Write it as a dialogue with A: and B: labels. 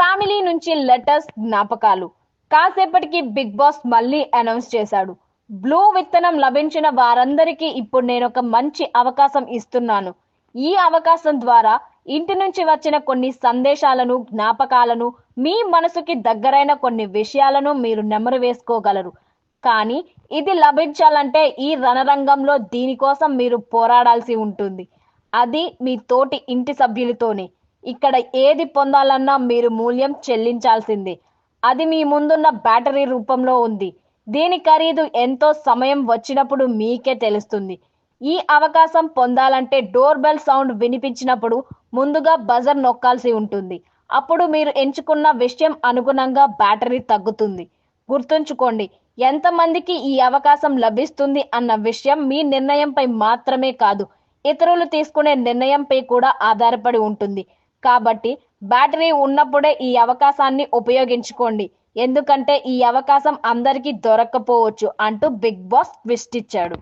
A: Family నుంచి letters జ్ఞాపకాలు. కాసేపటికి బిగ్ బాస్ మళ్ళీ అనౌన్స్ చేశాడు. బ్లూ విత్తనం లభించిన వారందరికీ ఇప్పుడు నేను ఒక మంచి అవకాశం ఇస్తున్నాను. ఈ అవకాశం ద్వారా ఇంటి నుంచి వచ్చిన కొన్ని సందేశాలను జ్ఞాపకాలను మీ మనసుకి దగ్గరైన కొన్ని విషయాలను మీరు నెమరు వేసుకోగలరు. కానీ ఇది లభించాలంటే ఈ రణరంగంలో దీనికోసం మీరు పోరాడాల్సి ఉంటుంది. అది మీ తోటి ఇంటి సభ్యులతోనే. ఇక్కడ ఏది పొందాలన్నా మీరు మూల్యం చెల్లించాల్సిందే. అది మీ ముందున్న బ్యాటరీ రూపంలో ఉంది. దీని ఖరీదు ఎంతో సమయం వచ్చినప్పుడు మీకే తెలుస్తుంది. ఈ అవకాశం పొందాలంటే డోర్ బెల్ సౌండ్ వినిపించినప్పుడు ముందుగా బజర్ నొక్కాల్సి ఉంటుంది. అప్పుడు మీరు ఎంచుకున్న విషయం అనుగుణంగా బ్యాటరీ తగ్గుతుంది. గుర్తుంచుకోండి ఎంతమందికి ఈ అవకాశం లభిస్తుంది అన్న విషయం మీ నిర్ణయంపై మాత్రమే కాదు ఇతరులు తీసుకునే నిర్ణయంపై కూడా ఆధారపడి ఉంటుంది. కాబట్టి బ్యాటరీ ఉన్నప్పుడే ఈ అవకాశాన్ని ఉపయోగించుకోండి. ఎందుకంటే ఈ అవకాశం అందరికీ దొరక్కపోవచ్చు అంటూ బిగ్ బాస్ ట్విస్ట్ ఇచ్చాడు.